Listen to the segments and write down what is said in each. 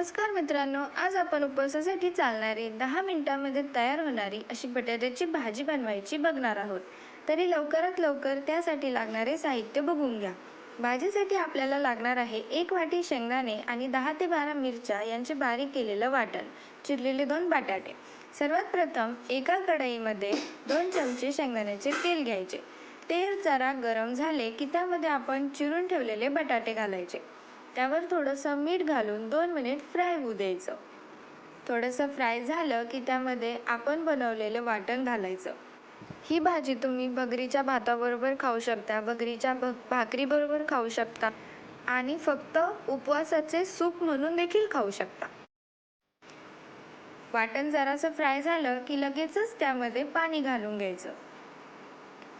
नमस्कार मित्रांनो आज आपण उपवासासाठी चालणारी दहा मिनिटांमध्ये तयार होणारी अशी बटाट्याची भाजी बनवायची बघणार आहोत. तरी लवकरात लवकर त्यासाठी लागणारे साहित्य बघून घ्या. भाजीसाठी आपल्याला लागणार आहे एक वाटी शेंगदाणे आणि दहा ते बारा मिरच्या यांचे बारीक केलेलं वाटण चिरलेले दोन बटाटे. सर्वात प्रथम एका कढईमध्ये दोन चमचे शेंगदाण्याचे तेल घ्यायचे. तेल जरा गरम झाले की त्यामध्ये आपण चिरून ठेवलेले बटाटे घालायचे. त्यावर थोडंसं मीठ घालून दोन मिनिट फ्राय होऊ द्यायचं. थोडंसं फ्राय झालं की त्यामध्ये आपण बनवलेलं वाटण घालायचं. ही भाजी तुम्ही बगरीच्या भाताबरोबर खाऊ शकता बगरीच्या भ भाकरीबरोबर खाऊ शकता आणि फक्त उपवासाचे सूप म्हणून देखील खाऊ शकता. वाटण जरासं फ्राय झालं की लगेचच त्यामध्ये पाणी घालून घ्यायचं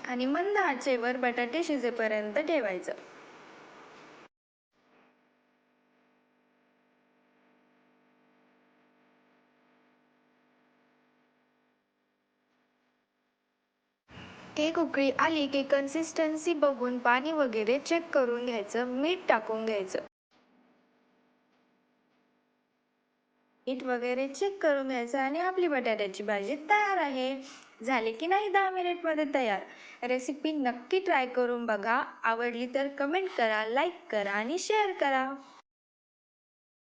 आणि मंद आचेवर बटाटे शिजेपर्यंत ठेवायचं. एक उकळी आली की कन्सिस्टन्सी बघून पाणी वगैरे चेक करून घ्यायचं मीठ टाकून घ्यायचं. मीठ वगैरे चेक करून घ्यायचं आणि आपली बटाट्याची भाजी तयार आहे. झाली की नाही दहा मिनिटमध्ये तयार? रेसिपी नक्की ट्राय करून बघा. आवडली तर कमेंट करा लाईक करा आणि शेअर करा.